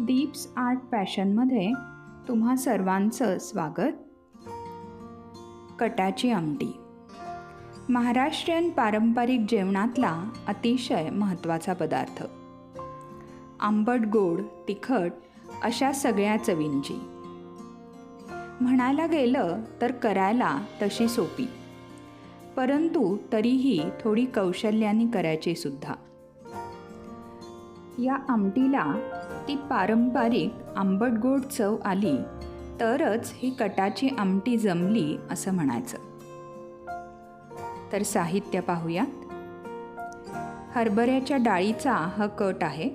Deep's art पॅशनमध्ये तुम्हा सर्वांचं स्वागत. कटाची आमटी. महाराष्ट्रीयन पारंपरिक जेवणातला अतिशय महत्त्वाचा पदार्थ. आंबट गोड तिखट अशा सगळ्या चवींची. म्हणायला गेलं तर करायला तशी सोपी. परंतु तरीही थोडी कौशल्याने करायची सुद्धा. या आमटीला ती पारंपरिक आंबट गोड चव आली तरच ही कटाची आमटी जमली असं म्हणायचं. तर साहित्य पाहूयात. हरभऱ्याच्या डाळीचा हा कट आहे.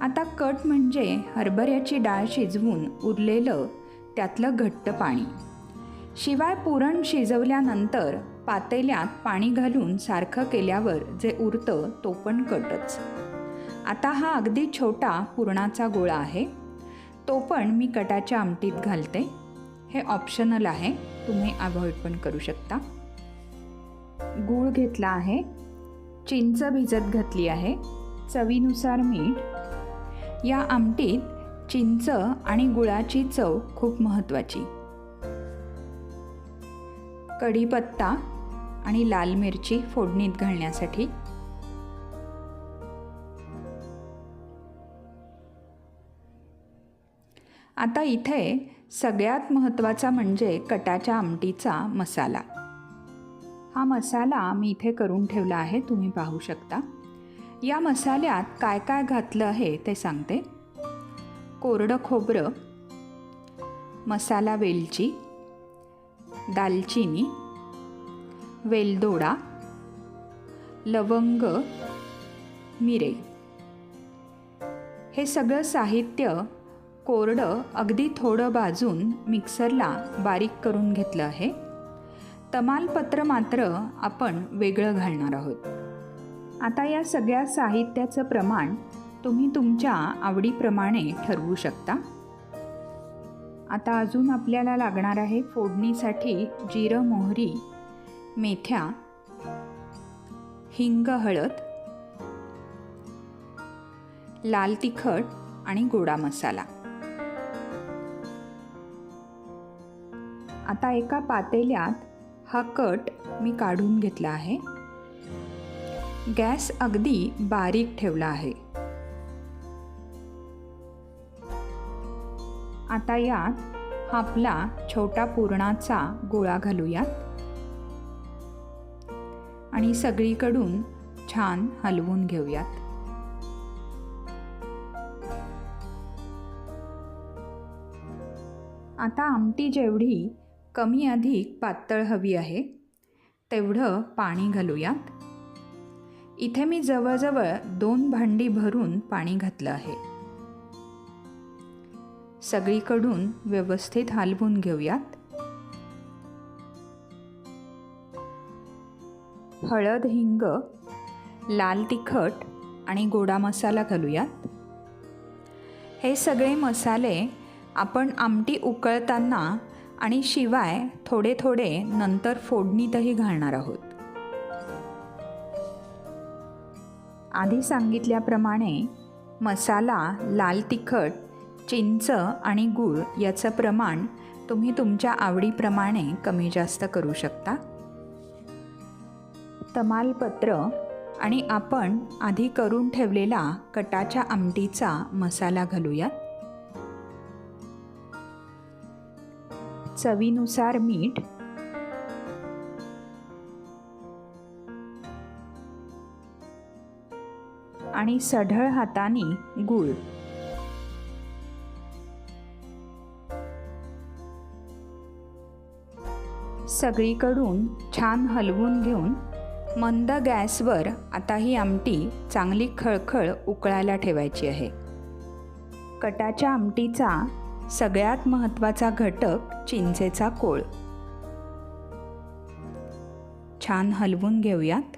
आता कट म्हणजे हरभऱ्याची डाळ शिजवून उरलेलं त्यातलं घट्ट पाणी. शिवाय पुरण शिजवल्यानंतर पातेल्यात पाणी घालून सारखं केल्यावर जे उरतं तो पण कटच. आता हा अगदी छोटा पुरणाचा गोळा आहे. तो पण मी कटाच्या आमटीत घालते. हे ऑप्शनल आहे. तुम्ही अवॉइड पण करू शकता. गूळ घेतला आहे. चिंच भिजत घातली आहे. चवीनुसार मीठ. या आमटीत चिंच आणि गुळाची चव खूप महत्त्वाची. कढीपत्ता आणि लाल मिरची फोडणीत घालण्यासाठी आता इथे सगळ्यात महत्त्वाचा म्हणजे कटाच्या आमटीचा मसाला. हा मसाला मी इथे करून ठेवला आहे तुम्ही पाहू शकता. या मसाल्यात काय काय घातलं आहे ते सांगते. कोरडं खोबरं मसाला वेलची दालचिनी वेलदोडा लवंग मिरे. हे सगळं साहित्य कोरडं अगदी थोडं भाजून मिक्सरला बारीक करून घेतलं आहे. तमालपत्र मात्र आपण वेगळं घालणार आहोत. आता या सगळ्या साहित्याचं प्रमाण तुम्ही तुमच्या आवडीप्रमाणे ठरवू शकता. आता अजून आपल्याला लागणार आहे फोडणीसाठी जिरं मोहरी मेथ्या हिंग हळद लाल तिखट आणि गोडा मसाला. आता एका पातेल्यात हा कट मी काढून घेतला आहे. गॅस अगदी बारीक ठेवला आहे. आता यात आपला छोटा पुरणाचा गोळा घालूयात. आणि सगळीकडून छान हलवून घेऊयात. आता आमटी जेवढी कमी अधिक पातळ हवी आहे. तेवढं पाणी घालूयात. इथे मी जवळजवळ दोन भांडी भरून पाणी घातलं आहे. सगळीकडून व्यवस्थित हलवून घेऊयात. हळद हिंग लाल तिखट आणि गोडा मसाला घालूयात. हे सगळे मसाले आपण आमटी उकळताना आणि शिवाय थोडे थोडे नंतर फोडणीतही घालणार आहोत. आधी सांगितल्याप्रमाणे मसाला लाल तिखट चिंच आणि गूळ याचं प्रमाण तुम्ही तुमच्या आवडीप्रमाणे कमी जास्त करू शकता. तमालपत्र आणि आपण आधी करून ठेवलेला कटाच्या आमटीचा मसाला घालूयात. चवीनुसार मीठ. आणि सढळ हाताने गूळ. सगळीकडून छान हलवून घेऊन मंद गॅसवर आता ही आमटी चांगली खळखळ उकळायला ठेवायची आहे. कटाच्या आमटीचा सगळ्यात महत्त्वाचा घटक चिंचेचा कोळ. छान हलवून घेऊयात.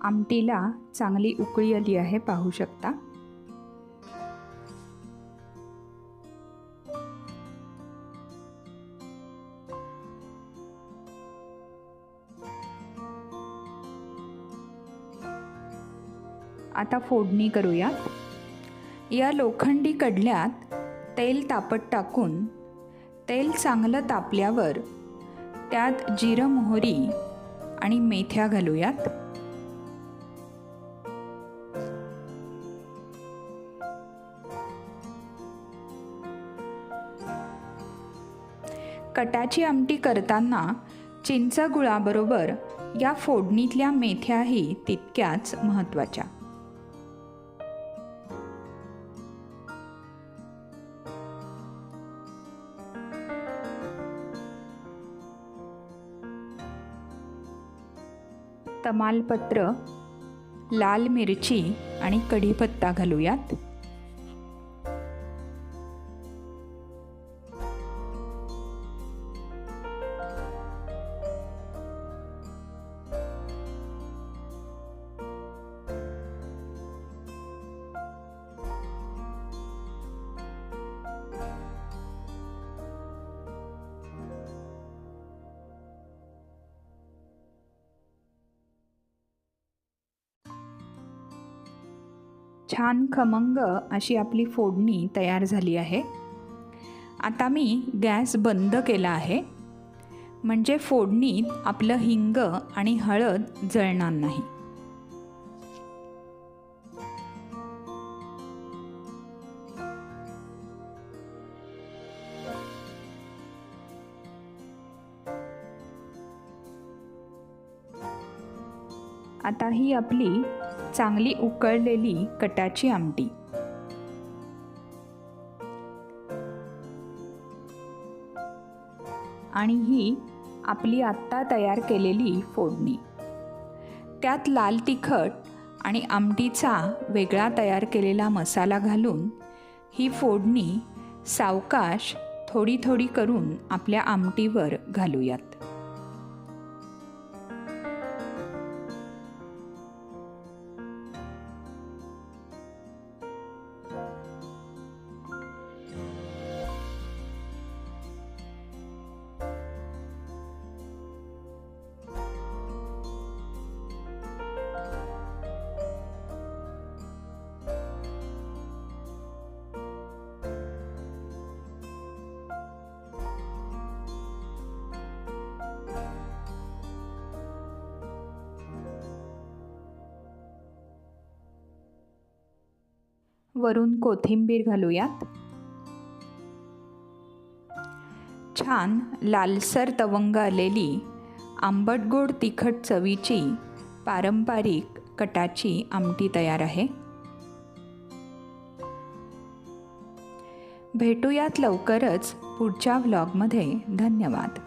आमटीला चांगली उकळी आली आहे पाहू शकता. आता फोडणी करूयात. या लोखंडी कडल्यात तेल तापत टाकून तेल चांगलं तापल्यावर त्यात जिरं मोहरी आणि मेथ्या घालूयात. कटाची आमटी करताना चिंच गुळाबरोबर या फोडणीतल्या मेथ्याही तितक्याच महत्त्वाच्या. तमालपत्र लाल मिरची आणि कढीपत्ता घालूयात. छान खमंग अशी आपली फोडणी तयार झाली आहे. आता मी गॅस बंद केला आहे. म्हणजे फोडणीत आपलं हिंग आणि हळद जळणार नाही. आता ही आपली चांगली उकळलेली कटाची आमटी. आणि ही आपली आत्ता तयार केलेली फोडणी. त्यात लाल तिखट आणि आमटीचा वेगळा तयार केलेला मसाला घालून ही फोडणी सावकाश थोडी थोडी करून आपल्या आमटीवर घालूयात. वरून कोथिंबीर घालूयात. छान लालसर तवंग आलेली आंबट गोड तिखट चवीची पारंपरिक कटाची आमटी तयार आहे. भेटूयात लवकरच पुढच्या व्लॉगमध्ये धन्यवाद.